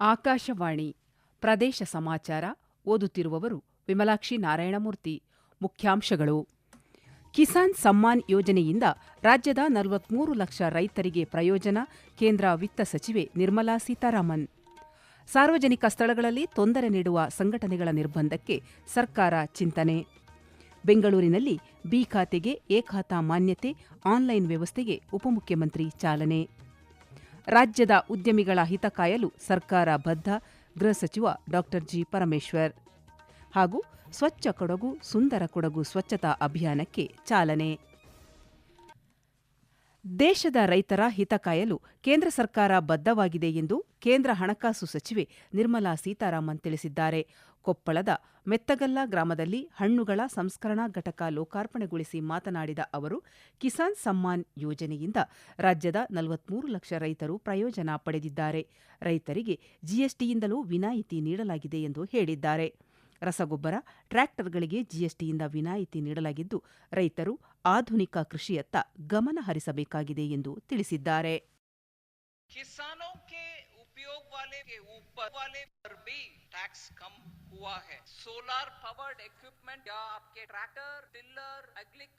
ಆಕಾಶವಾಣಿ ಪ್ರದೇಶ ಸಮಾಚಾರ ಓದುತ್ತಿರುವವರು ವಿಮಲಾಕ್ಷಿ ನಾರಾಯಣಮೂರ್ತಿ. ಮುಖ್ಯಾಂಶಗಳು. ಕಿಸಾನ್ ಸಮ್ಮಾನ್ ಯೋಜನೆಯಿಂದ ರಾಜ್ಯದ ನಲವತ್ಮೂರು ಲಕ್ಷ ರೈತರಿಗೆ ಪ್ರಯೋಜನ, ಕೇಂದ್ರ ವಿತ್ತ ಸಚಿವೆ ನಿರ್ಮಲಾ ಸೀತಾರಾಮನ್. ಸಾರ್ವಜನಿಕ ಸ್ಥಳಗಳಲ್ಲಿ ತೊಂದರೆ ನೀಡುವ ಸಂಘಟನೆಗಳ ನಿರ್ಬಂಧಕ್ಕೆ ಸರ್ಕಾರ ಚಿಂತನೆ. ಬೆಂಗಳೂರಿನಲ್ಲಿ ಬಿ ಖಾತೆಗೆ ಎ ಖಾತಾ ಮಾನ್ಯತೆ, ಆನ್ಲೈನ್ ವ್ಯವಸ್ಥೆಗೆ ಉಪಮುಖ್ಯಮಂತ್ರಿ ಚಾಲನೆ. ರಾಜ್ಯದ ಉದ್ಯಮಿಗಳ ಹಿತ ಕಾಯಲು ಸರ್ಕಾರ ಬದ್ಧ, ಗೃಹ ಸಚಿವ ಡಾ. ಜಿ. ಪರಮೇಶ್ವರ್. ಹಾಗೂ ಸ್ವಚ್ಛ ಕೊಡಗು, ಸುಂದರ ಕೊಡಗು ಸ್ವಚ್ಛತಾ ಅಭಿಯಾನಕ್ಕೆ ಚಾಲನೆ. ದೇಶದ ರೈತರ ಹಿತ ಕಾಯಲು ಕೇಂದ್ರ ಸರ್ಕಾರ ಬದ್ಧವಾಗಿದೆ ಎಂದು ಕೇಂದ್ರ ಹಣಕಾಸು ಸಚಿವೆ ನಿರ್ಮಲಾ ಸೀತಾರಾಮನ್ ತಿಳಿಸಿದ್ದಾರೆ. ಕೊಪ್ಪಳದ ಮೆತ್ತಗಲ್ಲ ಗ್ರಾಮದಲ್ಲಿ ಹಣ್ಣುಗಳ ಸಂಸ್ಕರಣಾ ಘಟಕ ಲೋಕಾರ್ಪಣೆಗೊಳಿಸಿ ಮಾತನಾಡಿದ ಅವರು, ಕಿಸಾನ್ ಸಮ್ಮಾನ್ ಯೋಜನೆಯಿಂದ ರಾಜ್ಯದ ನಲವತ್ಮೂರು ಲಕ್ಷ ರೈತರು ಪ್ರಯೋಜನ ಪಡೆದಿದ್ದಾರೆ. ರೈತರಿಗೆ ಜಿಎಸ್ಟಿಯಿಂದಲೂ ವಿನಾಯಿತಿ ನೀಡಲಾಗಿದೆ ಎಂದು ಹೇಳಿದ್ದಾರೆ. ರಸಗೊಬ್ಬರ, ಟ್ರ್ಯಾಕ್ಟರ್ಗಳಿಗೆ ಜಿಎಸ್ಟಿಯಿಂದ ವಿನಾಯಿತಿ ನೀಡಲಾಗಿದ್ದು, ರೈತರು ಆಧುನಿಕ ಕೃಷಿಯತ್ತ ಗಮನ ಹರಿಸಬೇಕಾಗಿದೆ ಎಂದು ತಿಳಿಸಿದ್ದಾರೆ किसानों के उपयोग वाले के ऊपर वाले पर भी टैक्स कम हुआ है सोलर पावर्ड इक्विपमेंट या आपके ट्रैक्टर टिलर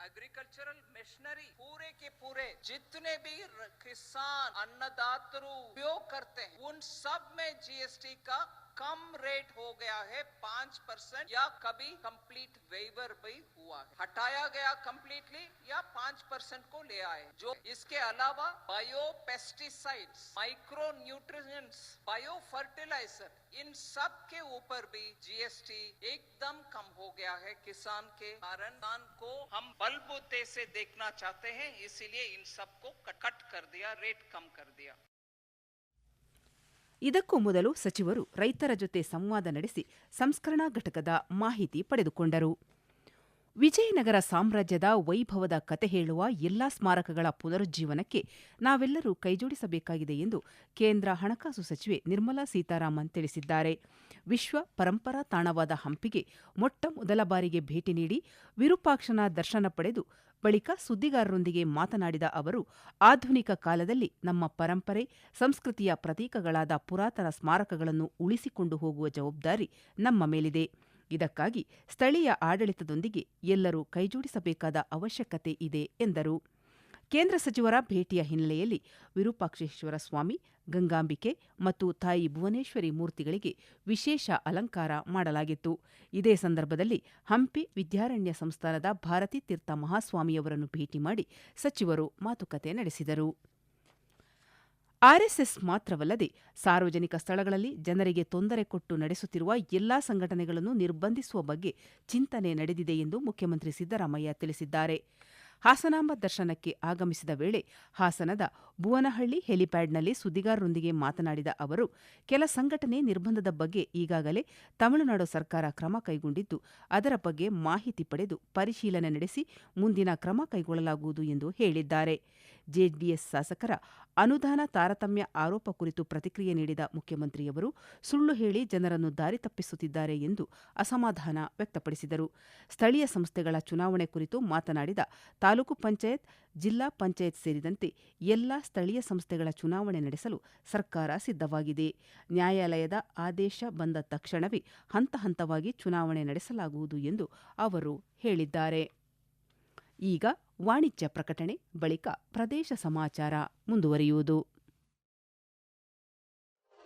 एग्रीकल्चरल मशीनरी पूरे के पूरे जितने भी र- किसान अन्नदातरु उपयोग करते हैं उन सब में जीएसटी का कम रेट हो गया है पाँच परसेंट या कभी कंप्लीट वेवर भी हुआ है हटाया गया कंप्लीटली या पाँच परसेंट को ले आए जो इसके अलावा biopesticides micronutrients biofertiliser इन सब के ऊपर भी जीएसटी एकदम कम हो गया है किसान के कारण किसान को हम बलबूते से देखना चाहते हैं इसीलिए इन सबको कट कर दिया रेट कम कर दिया ಇದಕ್ಕೂ ಮೊದಲು ಸಚಿವರು ರೈತರ ಜೊತೆ ಸಂವಾದ ನಡೆಸಿ ಸಂಸ್ಕರಣಾ ಘಟಕದ ಮಾಹಿತಿ ಪಡೆದುಕೊಂಡರು ವಿಜಯನಗರ ಸಾಮ್ರಾಜ್ಯದ ವೈಭವದ ಕತೆ ಹೇಳುವ ಎಲ್ಲಾ ಸ್ಮಾರಕಗಳ ಪುನರುಜ್ಜೀವನಕ್ಕೆ ನಾವೆಲ್ಲರೂ ಕೈಜೋಡಿಸಬೇಕಾಗಿದೆ ಎಂದು ಕೇಂದ್ರ ಹಣಕಾಸು ಸಚಿವೆ ನಿರ್ಮಲಾ ಸೀತಾರಾಮನ್ ತಿಳಿಸಿದ್ದಾರೆ. ವಿಶ್ವ ಪರಂಪರಾ ತಾಣವಾದ ಹಂಪಿಗೆ ಮೊಟ್ಟ ಮೊದಲ ಬಾರಿಗೆ ಭೇಟಿ ನೀಡಿ ವಿರೂಪಾಕ್ಷನ ದರ್ಶನ ಪಡೆದು ಬಳಿಕ ಸುದ್ದಿಗಾರರೊಂದಿಗೆ ಮಾತನಾಡಿದ ಅವರು, ಆಧುನಿಕ ಕಾಲದಲ್ಲಿ ನಮ್ಮ ಪರಂಪರೆ, ಸಂಸ್ಕೃತಿಯ ಪ್ರತೀಕಗಳಾದ ಪುರಾತನ ಸ್ಮಾರಕಗಳನ್ನು ಉಳಿಸಿಕೊಂಡು ಹೋಗುವ ಜವಾಬ್ದಾರಿ ನಮ್ಮ ಮೇಲಿದೆ. ಇದಕ್ಕಾಗಿ ಸ್ಥಳೀಯ ಆಡಳಿತದೊಂದಿಗೆ ಎಲ್ಲರೂ ಕೈಜೋಡಿಸಬೇಕಾದ ಅವಶ್ಯಕತೆ ಇದೆ, ಎಂದರು. ಕೇಂದ್ರ ಸಚಿವರ ಭೇಟಿಯ ಹಿನ್ನೆಲೆಯಲ್ಲಿ ವಿರೂಪಾಕ್ಷೇಶ್ವರ ಸ್ವಾಮಿ, ಗಂಗಾಂಬಿಕೆ ಮತ್ತು ತಾಯಿ ಭುವನೇಶ್ವರಿ ಮೂರ್ತಿಗಳಿಗೆ ವಿಶೇಷ ಅಲಂಕಾರ ಮಾಡಲಾಗಿತ್ತು. ಇದೇ ಸಂದರ್ಭದಲ್ಲಿ ಹಂಪಿ ವಿದ್ಯಾರಣ್ಯ ಸಂಸ್ಥಾನದ ಭಾರತೀ ತೀರ್ಥ ಮಹಾಸ್ವಾಮಿಯವರನ್ನು ಭೇಟಿ ಮಾಡಿ ಸಚಿವರು ಮಾತುಕತೆ ನಡೆಸಿದರು. ಆರ್ಎಸ್ಎಸ್ ಮಾತ್ರವಲ್ಲದೆ ಸಾರ್ವಜನಿಕ ಸ್ಥಳಗಳಲ್ಲಿ ಜನರಿಗೆ ತೊಂದರೆ ಕೊಟ್ಟು ನಡೆಸುತ್ತಿರುವ ಎಲ್ಲಾ ಸಂಘಟನೆಗಳನ್ನು ನಿರ್ಬಂಧಿಸುವ ಬಗ್ಗೆ ಚಿಂತನೆ ನಡೆದಿದೆ ಎಂದು ಮುಖ್ಯಮಂತ್ರಿ ಸಿದ್ದರಾಮಯ್ಯ ತಿಳಿಸಿದ್ದಾರೆ. ಹಾಸನಾಂಬ ದರ್ಶನಕ್ಕೆ ಆಗಮಿಸಿದ ವೇಳೆ ಹಾಸನದ ಭುವನಹಳ್ಳಿ ಹೆಲಿಪ್ಯಾಡ್ನಲ್ಲಿ ಸುದ್ದಿಗಾರರೊಂದಿಗೆ ಮಾತನಾಡಿದ ಅವರು, ಕೆಲ ಸಂಘಟನೆ ನಿರ್ಬಂಧದ ಬಗ್ಗೆ ಈಗಾಗಲೇ ತಮಿಳುನಾಡು ಸರ್ಕಾರ ಕ್ರಮ ಕೈಗೊಂಡಿದ್ದು, ಅದರ ಬಗ್ಗೆ ಮಾಹಿತಿ ಪಡೆದು ಪರಿಶೀಲನೆ ನಡೆಸಿ ಮುಂದಿನ ಕ್ರಮ ಕೈಗೊಳ್ಳಲಾಗುವುದು ಎಂದು ಹೇಳಿದ್ದಾರೆ. ಜೆಡಿಎಸ್ ಶಾಸಕರ ಅನುದಾನ ತಾರತಮ್ಯ ಆರೋಪ ಕುರಿತು ಪ್ರತಿಕ್ರಿಯೆ ನೀಡಿದ ಮುಖ್ಯಮಂತ್ರಿಯವರು ಸುಳ್ಳು ಹೇಳಿ ಜನರನ್ನು ದಾರಿ ತಪ್ಪಿಸುತ್ತಿದ್ದಾರೆ ಎಂದು ಅಸಮಾಧಾನ ವ್ಯಕ್ತಪಡಿಸಿದರು. ಸ್ಥಳೀಯ ಸಂಸ್ಥೆಗಳ ಚುನಾವಣೆ ಕುರಿತು ಮಾತನಾಡಿದ ತಾಲೂಕು ಪಂಚಾಯತ್, ಜಿಲ್ಲಾ ಪಂಚಾಯತ್ ಸೇರಿದಂತೆ ಎಲ್ಲಾ ಸ್ಥಳೀಯ ಸಂಸ್ಥೆಗಳ ಚುನಾವಣೆ ನಡೆಸಲು ಸರ್ಕಾರ ಸಿದ್ಧವಾಗಿದೆ. ನ್ಯಾಯಾಲಯದ ಆದೇಶ ಬಂದ ತಕ್ಷಣವೇ ಹಂತ ಹಂತವಾಗಿ ಚುನಾವಣೆ ನಡೆಸಲಾಗುವುದು ಎಂದು ಅವರು ಹೇಳಿದ್ದಾರೆ. ಈಗ ವಾಣಿಜ್ಯ ಪ್ರಕಟಣೆ ಬಳಿಕ ಪ್ರದೇಶ ಸಮಾಚಾರ ಮುಂದುವರಿಯುವುದು.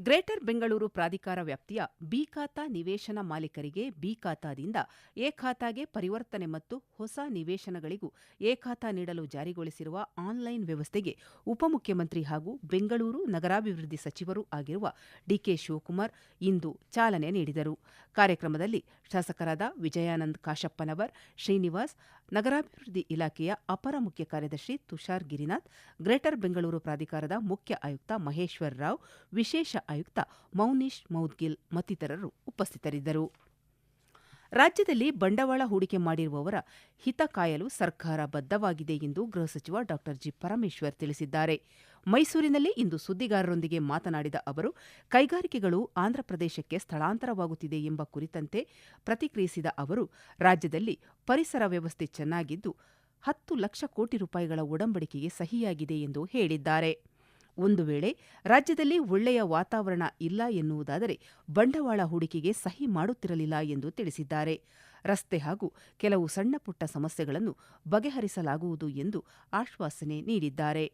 ಗ್ರೇಟರ್ ಬೆಂಗಳೂರು ಪ್ರಾಧಿಕಾರ ವ್ಯಾಪ್ತಿಯ ಬಿ ಖಾತಾ ನಿವೇಶನ ಮಾಲೀಕರಿಗೆ ಬಿ ಖಾತಾದಿಂದ ಪರಿವರ್ತನೆ ಮತ್ತು ಹೊಸ ನಿವೇಶನಗಳಿಗೂ ಎ ನೀಡಲು ಜಾರಿಗೊಳಿಸಿರುವ ಆನ್ಲೈನ್ ವ್ಯವಸ್ಥೆಗೆ ಉಪಮುಖ್ಯಮಂತ್ರಿ ಹಾಗೂ ಬೆಂಗಳೂರು ನಗರಾಭಿವೃದ್ಧಿ ಸಚಿವರೂ ಆಗಿರುವ ಡಿಕೆ ಶಿವಕುಮಾರ್ ಇಂದು ಚಾಲನೆ ನೀಡಿದರು. ಕಾರ್ಯಕ್ರಮದಲ್ಲಿ ಶಾಸಕರಾದ ವಿಜಯಾನಂದ್ ಕಾಶಪ್ಪನವರ್, ಶ್ರೀನಿವಾಸ್, ನಗರಾಭಿವೃದ್ಧಿ ಇಲಾಖೆಯ ಅಪರ ಮುಖ್ಯ ಕಾರ್ಯದರ್ಶಿ ತುಷಾರ್ ಗಿರಿನಾಥ್, ಗ್ರೇಟರ್ ಬೆಂಗಳೂರು ಪ್ರಾಧಿಕಾರದ ಮುಖ್ಯ ಆಯುಕ್ತ ಮಹೇಶ್ವರ್ ರಾವ್, ವಿಶೇಷ ಆಯುಕ್ತ ಮೌನೇಶ್ ಮೌದ್ಗಿಲ್ ಮತ್ತಿತರರು ಉಪಸ್ಥಿತರಿದ್ದರು. ರಾಜ್ಯದಲ್ಲಿ ಬಂಡವಾಳ ಹೂಡಿಕೆ ಮಾಡಿರುವವರ ಹಿತ ಕಾಯಲು ಸರ್ಕಾರ ಬದ್ಧವಾಗಿದೆ ಎಂದು ಗೃಹ ಸಚಿವ ಡಾ. ಜಿ. ಪರಮೇಶ್ವರ್ ತಿಳಿಸಿದ್ದಾರೆ. ಮೈಸೂರಿನಲ್ಲಿ ಇಂದು ಸುದ್ದಿಗಾರರೊಂದಿಗೆ ಮಾತನಾಡಿದ ಅವರು, ಕೈಗಾರಿಕೆಗಳು ಆಂಧ್ರಪ್ರದೇಶಕ್ಕೆ ಸ್ಥಳಾಂತರವಾಗುತ್ತಿದೆ ಎಂಬ ಕುರಿತಂತೆ ಪ್ರತಿಕ್ರಿಯಿಸಿದ ಅವರು, ರಾಜ್ಯದಲ್ಲಿ ಪರಿಸರ ವ್ಯವಸ್ಥೆ ಚೆನ್ನಾಗಿದ್ದು ಹತ್ತು ಲಕ್ಷ ಕೋಟಿ ರೂಪಾಯಿಗಳ ಒಡಂಬಡಿಕೆಗೆ ಸಹಿಯಾಗಿದೆ ಎಂದು ಹೇಳಿದ್ದಾರೆ. ಒಂದು ವೇಳೆ ರಾಜ್ಯದಲ್ಲಿ ಒಳ್ಳೆಯ ವಾತಾವರಣ ಇಲ್ಲ ಎನ್ನುವುದಾದರೆ ಬಂಡವಾಳ ಹೂಡಿಕೆಗೆ ಸಹಿ ಮಾಡುತ್ತಿರಲಿಲ್ಲ ಎಂದು ತಿಳಿಸಿದ್ದಾರೆ. ರಸ್ತೆ ಹಾಗೂ ಕೆಲವು ಸಣ್ಣಪುಟ್ಟ ಸಮಸ್ಯೆಗಳನ್ನು ಬಗೆಹರಿಸಲಾಗುವುದು ಎಂದು ಆಶ್ವಾಸನೆ ನೀಡಿದ್ದಾರೆ.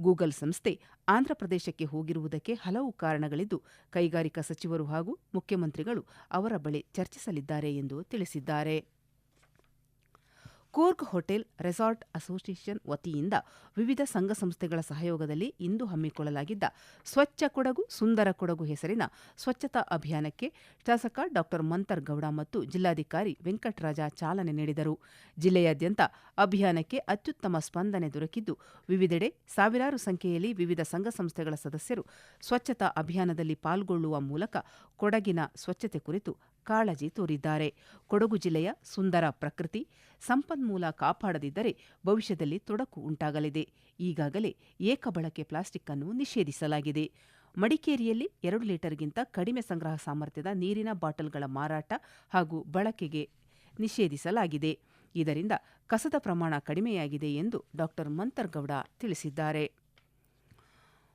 ಗೂಗಲ್ ಸಂಸ್ಥೆ ಆಂಧ್ರಪ್ರದೇಶಕ್ಕೆ ಹೋಗಿರುವುದಕ್ಕೆ ಹಲವು ಕಾರಣಗಳಿದ್ದು ಕೈಗಾರಿಕಾ ಸಚಿವರು ಹಾಗೂ ಮುಖ್ಯಮಂತ್ರಿಗಳು ಅವರ ಬಳಿ ಚರ್ಚಿಸಲಿದ್ದಾರೆ ಎಂದು ತಿಳಿಸಿದ್ದಾರೆ. ಕೂರ್ಗ್ ಹೋಟೆಲ್ ರೆಸಾರ್ಟ್ ಅಸೋಸಿಯೇಷನ್ ವತಿಯಿಂದ ವಿವಿಧ ಸಂಘ ಸಂಸ್ಥೆಗಳ ಸಹಯೋಗದಲ್ಲಿ ಇಂದು ಹಮ್ಮಿಕೊಳ್ಳಲಾಗಿದ್ದ ಸ್ವಚ್ಛ ಕೊಡಗು, ಸುಂದರ ಕೊಡಗು ಹೆಸರಿನ ಸ್ವಚ್ಛತಾ ಅಭಿಯಾನಕ್ಕೆ ಶಾಸಕ ಡಾ ಮಂತರ್ಗೌಡ ಮತ್ತು ಜಿಲ್ಲಾಧಿಕಾರಿ ವೆಂಕಟರಾಜ ಚಾಲನೆ ನೀಡಿದರು. ಜಿಲ್ಲೆಯಾದ್ಯಂತ ಅಭಿಯಾನಕ್ಕೆ ಅತ್ಯುತ್ತಮ ಸ್ಪಂದನೆ ದೊರಕಿದ್ದು, ವಿವಿಧೆಡೆ ಸಾವಿರಾರು ಸಂಖ್ಯೆಯಲ್ಲಿ ವಿವಿಧ ಸಂಘ ಸಂಸ್ಥೆಗಳ ಸದಸ್ಯರು ಸ್ವಚ್ಛತಾ ಅಭಿಯಾನದಲ್ಲಿ ಪಾಲ್ಗೊಳ್ಳುವ ಮೂಲಕ ಕೊಡಗಿನ ಸ್ವಚ್ಛತೆ ಕುರಿತು ಕಾಳಜಿ ತೋರಿದ್ದಾರೆ. ಕೊಡಗು ಜಿಲ್ಲೆಯ ಸುಂದರ ಪ್ರಕೃತಿ ಸಂಪನ್ಮೂಲ ಕಾಪಾಡದಿದ್ದರೆ ಭವಿಷ್ಯದಲ್ಲಿ ತೊಡಕು ಉಂಟಾಗಲಿದೆ. ಈಗಾಗಲೇ ಏಕಬಳಕೆ ಪ್ಲಾಸ್ಟಿಕ್ ಅನ್ನು ನಿಷೇಧಿಸಲಾಗಿದೆ. ಮಡಿಕೇರಿಯಲ್ಲಿ ಎರಡು ಲೀಟರ್ಗಿಂತ ಕಡಿಮೆ ಸಂಗ್ರಹ ಸಾಮರ್ಥ್ಯದ ನೀರಿನ ಬಾಟಲ್ಗಳ ಮಾರಾಟ ಹಾಗೂ ಬಳಕೆಗೆ ನಿಷೇಧಿಸಲಾಗಿದೆ. ಇದರಿಂದ ಕಸದ ಪ್ರಮಾಣ ಕಡಿಮೆಯಾಗಿದೆ ಎಂದು ಡಾ ಮಂತರ್ಗೌಡ ತಿಳಿಸಿದ್ದಾರೆ.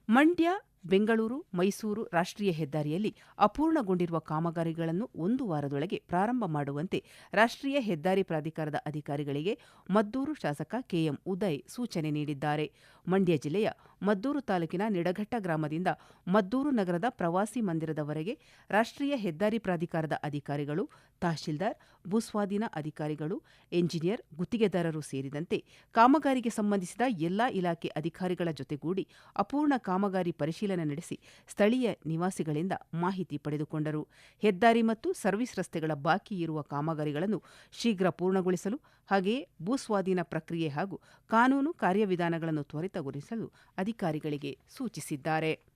ಮಂಡ್ಯ ಬೆಂಗಳೂರು, ಮೈಸೂರು ರಾಷ್ಟ್ರೀಯ ಹೆದ್ದಾರಿಯಲ್ಲಿ ಅಪೂರ್ಣಗೊಂಡಿರುವ ಕಾಮಗಾರಿಗಳನ್ನು ಒಂದು ವಾರದೊಳಗೆ ಪ್ರಾರಂಭ ಮಾಡುವಂತೆ ರಾಷ್ಟ್ರೀಯ ಹೆದ್ದಾರಿ ಪ್ರಾಧಿಕಾರದ ಅಧಿಕಾರಿಗಳಿಗೆ ಮದ್ದೂರು ಶಾಸಕ ಕೆಎಂ ಉದಯ್ ಸೂಚನೆ ನೀಡಿದ್ದಾರೆ. ಮಂಡ್ಯ ಜಿಲ್ಲೆಯ ಮದ್ದೂರು ತಾಲೂಕಿನ ನಿಡಘಟ್ಟ ಗ್ರಾಮದಿಂದ ಮದ್ದೂರು ನಗರದ ಪ್ರವಾಸಿ ಮಂದಿರದವರೆಗೆ ರಾಷ್ಟ್ರೀಯ ಹೆದ್ದಾರಿ ಪ್ರಾಧಿಕಾರದ ಅಧಿಕಾರಿಗಳು, ತಹಶೀಲ್ದಾರ್, ಭೂಸ್ವಾಧೀನ ಅಧಿಕಾರಿಗಳು, ಎಂಜಿನಿಯರ್, ಗುತ್ತಿಗೆದಾರರು ಸೇರಿದಂತೆ ಕಾಮಗಾರಿಗೆ ಸಂಬಂಧಿಸಿದ ಎಲ್ಲಾ ಇಲಾಖೆ ಅಧಿಕಾರಿಗಳ ಜೊತೆಗೂಡಿ ಅಪೂರ್ಣ ಕಾಮಗಾರಿ ಪರಿಶೀಲನೆ ನಡೆಸಿ ಸ್ಥಳೀಯ ನಿವಾಸಿಗಳಿಂದ ಮಾಹಿತಿ ಪಡೆದುಕೊಂಡರು. ಹೆದ್ದಾರಿ ಮತ್ತು ಸರ್ವಿಸ್ ರಸ್ತೆಗಳ ಬಾಕಿ ಇರುವ ಕಾಮಗಾರಿಗಳನ್ನು ಶೀಘ್ರ ಪೂರ್ಣಗೊಳಿಸಲು ಹಾಗೆಯೇ ಭೂಸ್ವಾಧೀನ ಪ್ರಕ್ರಿಯೆ ಹಾಗೂ ಕಾನೂನು ಕಾರ್ಯವಿಧಾನಗಳನ್ನು ತ್ವರಿತಗೊಳಿಸಲು ಅಧಿಕಾರಿಗಳಿಗೆ ಸೂಚಿಸಿದ್ದಾರೆ.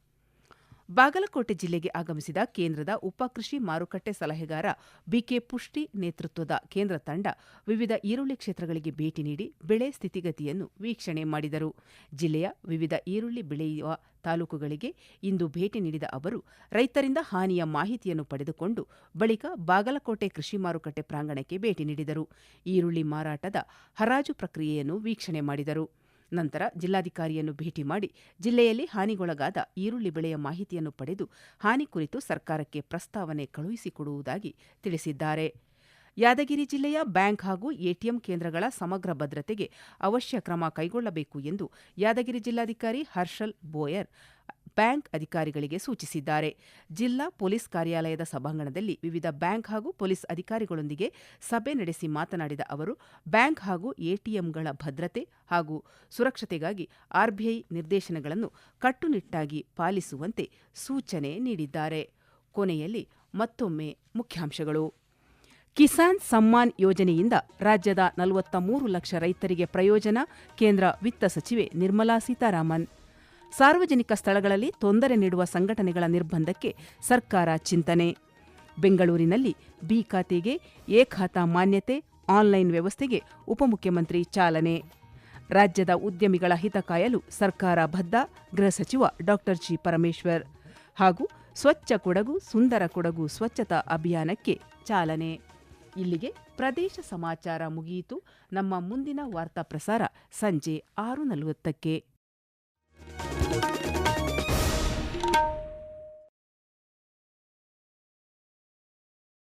ಬಾಗಲಕೋಟೆ ಜಿಲ್ಲೆಗೆ ಆಗಮಿಸಿದ ಕೇಂದ್ರದ ಉಪ ಕೃಷಿ ಮಾರುಕಟ್ಟೆ ಸಲಹೆಗಾರ ಬಿಕೆ ಪುಷ್ಟಿ ನೇತೃತ್ವದ ಕೇಂದ್ರ ತಂಡ ವಿವಿಧ ಈರುಳ್ಳಿ ಕ್ಷೇತ್ರಗಳಿಗೆ ಭೇಟಿ ನೀಡಿ ಬೆಳೆ ಸ್ಥಿತಿಗತಿಯನ್ನು ವೀಕ್ಷಣೆ ಮಾಡಿದರು. ಜಿಲ್ಲೆಯ ವಿವಿಧ ಈರುಳ್ಳಿ ಬೆಳೆಯುವ ತಾಲೂಕುಗಳಿಗೆ ಇಂದು ಭೇಟಿ ನೀಡಿದ ಅವರು, ರೈತರಿಂದ ಹಾನಿಯ ಮಾಹಿತಿಯನ್ನು ಪಡೆದುಕೊಂಡು ಬಳಿಕ ಬಾಗಲಕೋಟೆ ಕೃಷಿ ಮಾರುಕಟ್ಟೆ ಪ್ರಾಂಗಣಕ್ಕೆ ಭೇಟಿ ನೀಡಿದರು. ಈರುಳ್ಳಿ ಮಾರಾಟದ ಹರಾಜು ಪ್ರಕ್ರಿಯೆಯನ್ನು ವೀಕ್ಷಣೆ ಮಾಡಿದರು. ನಂತರ ಜಿಲ್ಲಾಧಿಕಾರಿಯನ್ನು ಭೇಟಿ ಮಾಡಿ ಜಿಲ್ಲೆಯಲ್ಲಿ ಹಾನಿಗೊಳಗಾದ ಈರುಳ್ಳಿ ಬೆಳೆಯ ಮಾಹಿತಿಯನ್ನು ಪಡೆದು ಹಾನಿ ಕುರಿತು ಸರ್ಕಾರಕ್ಕೆ ಪ್ರಸ್ತಾವನೆ ಕಳುಹಿಸಿಕೊಡುವುದಾಗಿ ತಿಳಿಸಿದ್ದಾರೆ. ಯಾದಗಿರಿ ಜಿಲ್ಲೆಯ ಬ್ಯಾಂಕ್ ಹಾಗೂ ಎಟಿಎಂ ಕೇಂದ್ರಗಳ ಸಮಗ್ರ ಭದ್ರತೆಗೆ ಅವಶ್ಯ ಕ್ರಮ ಕೈಗೊಳ್ಳಬೇಕು ಎಂದು ಯಾದಗಿರಿ ಜಿಲ್ಲಾಧಿಕಾರಿ ಹರ್ಷಲ್ ಬೋಯರ್ ಬ್ಯಾಂಕ್ ಅಧಿಕಾರಿಗಳಿಗೆ ಸೂಚಿಸಿದ್ದಾರೆ. ಜಿಲ್ಲಾ ಪೊಲೀಸ್ ಕಾರ್ಯಾಲಯದ ಸಭಾಂಗಣದಲ್ಲಿ ವಿವಿಧ ಬ್ಯಾಂಕ್ ಹಾಗೂ ಪೊಲೀಸ್ ಅಧಿಕಾರಿಗಳೊಂದಿಗೆ ಸಭೆ ನಡೆಸಿ ಮಾತನಾಡಿದ ಅವರು, ಬ್ಯಾಂಕ್ ಹಾಗೂ ಎಟಿಎಂಗಳ ಭದ್ರತೆ ಹಾಗೂ ಸುರಕ್ಷತೆಗಾಗಿ ಆರ್ಬಿಐ ನಿರ್ದೇಶನಗಳನ್ನು ಕಟ್ಟುನಿಟ್ಟಾಗಿ ಪಾಲಿಸುವಂತೆ ಸೂಚನೆ ನೀಡಿದ್ದಾರೆ. ಕೊನೆಯಲ್ಲಿ ಮತ್ತೊಮ್ಮೆ ಮುಖ್ಯಾಂಶಗಳು. ಕಿಸಾನ್ ಸಮ್ಮಾನ್ ಯೋಜನೆಯಿಂದ ರಾಜ್ಯದ ನಲವತ್ತ ಮೂರು ಲಕ್ಷ ರೈತರಿಗೆ ಪ್ರಯೋಜನ, ಕೇಂದ್ರ ವಿತ್ತ ಸಚಿವೆ ನಿರ್ಮಲಾ ಸೀತಾರಾಮನ್. ಸಾರ್ವಜನಿಕ ಸ್ಥಳಗಳಲ್ಲಿ ತೊಂದರೆ ನೀಡುವ ಸಂಘಟನೆಗಳ ನಿರ್ಬಂಧಕ್ಕೆ ಸರ್ಕಾರ ಚಿಂತನೆ. ಬೆಂಗಳೂರಿನಲ್ಲಿ ಬಿ ಖಾತೆಗೆ ಎ ಖಾತಾ ಮಾನ್ಯತೆ ಆನ್ಲೈನ್ ವ್ಯವಸ್ಥೆಗೆ ಉಪಮುಖ್ಯಮಂತ್ರಿ ಚಾಲನೆ. ರಾಜ್ಯದ ಉದ್ಯಮಿಗಳ ಹಿತ ಕಾಯಲು ಸರ್ಕಾರ ಬದ್ಧ, ಗೃಹ ಸಚಿವ ಡಾಕ್ಟರ್ ಜಿ. ಪರಮೇಶ್ವರ್. ಹಾಗೂ ಸ್ವಚ್ಛ ಕೊಡಗು, ಸುಂದರ ಕೊಡಗು ಸ್ವಚ್ಛತಾ ಅಭಿಯಾನಕ್ಕೆ ಚಾಲನೆ. ಇಲ್ಲಿಗೆ ಪ್ರದೇಶ ಸಮಾಚಾರ ಮುಗಿಯಿತು. ನಮ್ಮ ಮುಂದಿನ ವಾರ್ತಾ ಪ್ರಸಾರ ಸಂಜೆ ಆರು ನಲವತ್ತಕ್ಕೆ. Thank you.